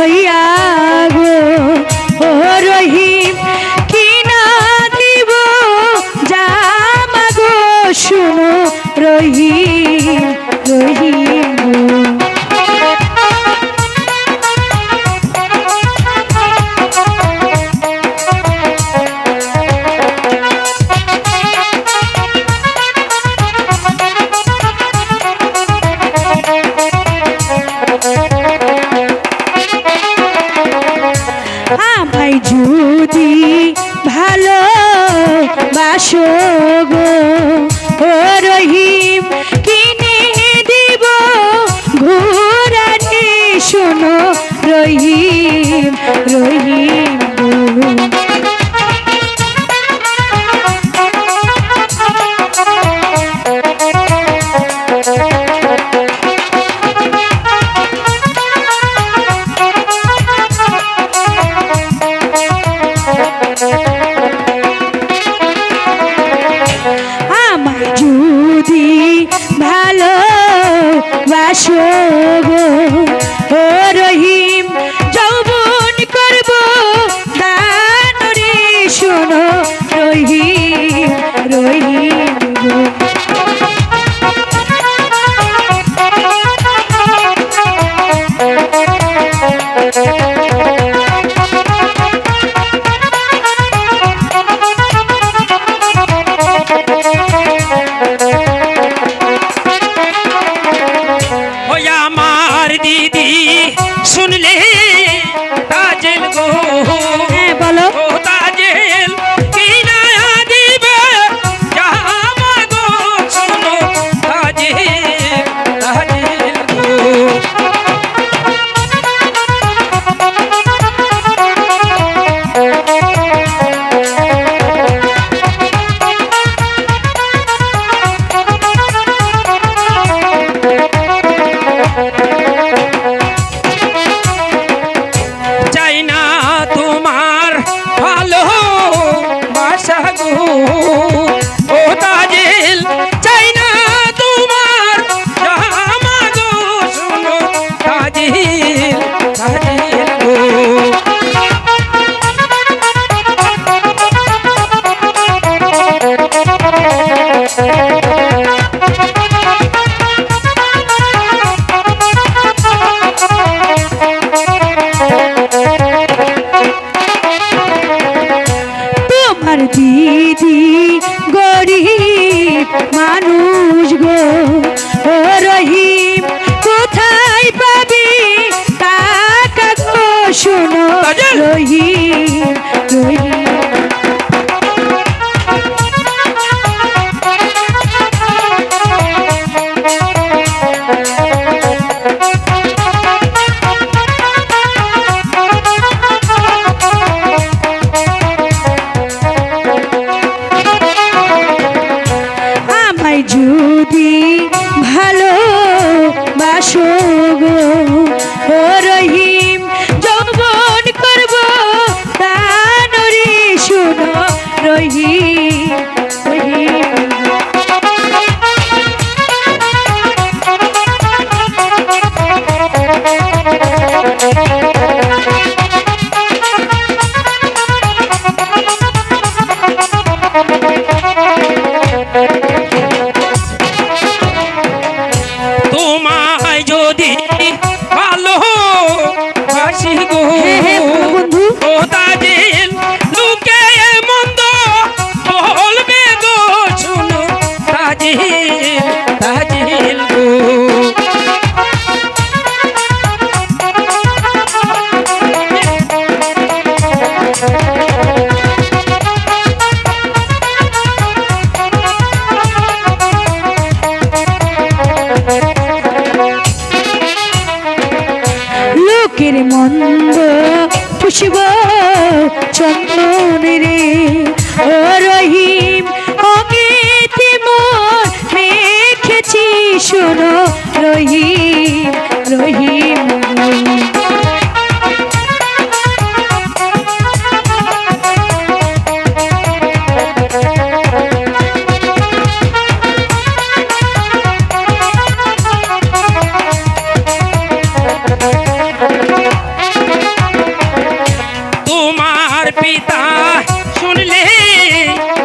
হইয়া গো ও দিব? যা মাগো শুনো রহিম। আসো গো। রহিম কিনে দিব ঘোরানি শোনো রহিম। Daniel. পুষব চন্দন রে ও রহিম অগেতে মোর রেখেছি শোনো রহিম রহিম। পিতা শুনলে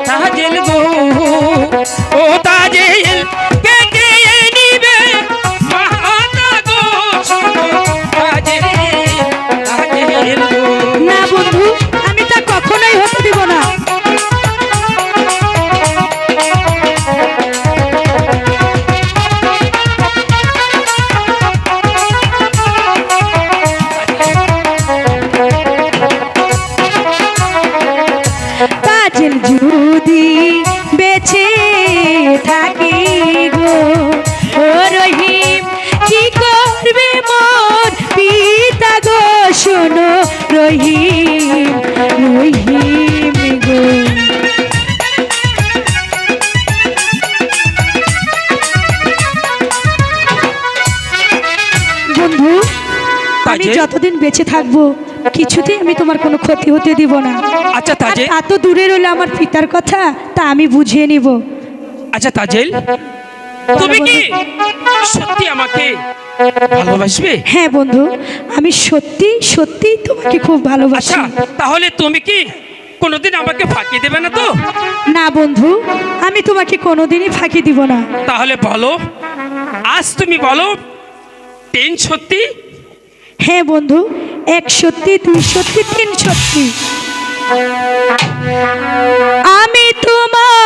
তাজেল গো। ও তাজেল নিখিল যদি বেছে থাকি গো ও রহিম কি করবে মোর পিতা গো? শোনো রহিম। যতদিন বেঁচে থাকব কিছুতেই আমি তোমার কোনো ক্ষতি হতে দিব না। আচ্ছা তাজেল। তা তো দূরে রইল আমার পিতার কথা তা আমি বুঝিয়ে নিব। আচ্ছা তাজেল তুমি কি সত্যি আমাকে ভালোবাসবে? হ্যাঁ বন্ধু আমি সত্যি সত্যি তোমাকে খুব ভালোবাসি। আচ্ছা তাহলে তুমি কি কোনোদিন আমাকে ফাঁকি দেবে না তো? না বন্ধু আমি তোমাকে কোনোদিনই ফাঁকি দিব না। তাহলে বলো আজ তুমি বলো তিন সত্যি হ্যাঁ বন্ধু এক সত্যি দুই সত্যি তিন সত্যি আমি তোমার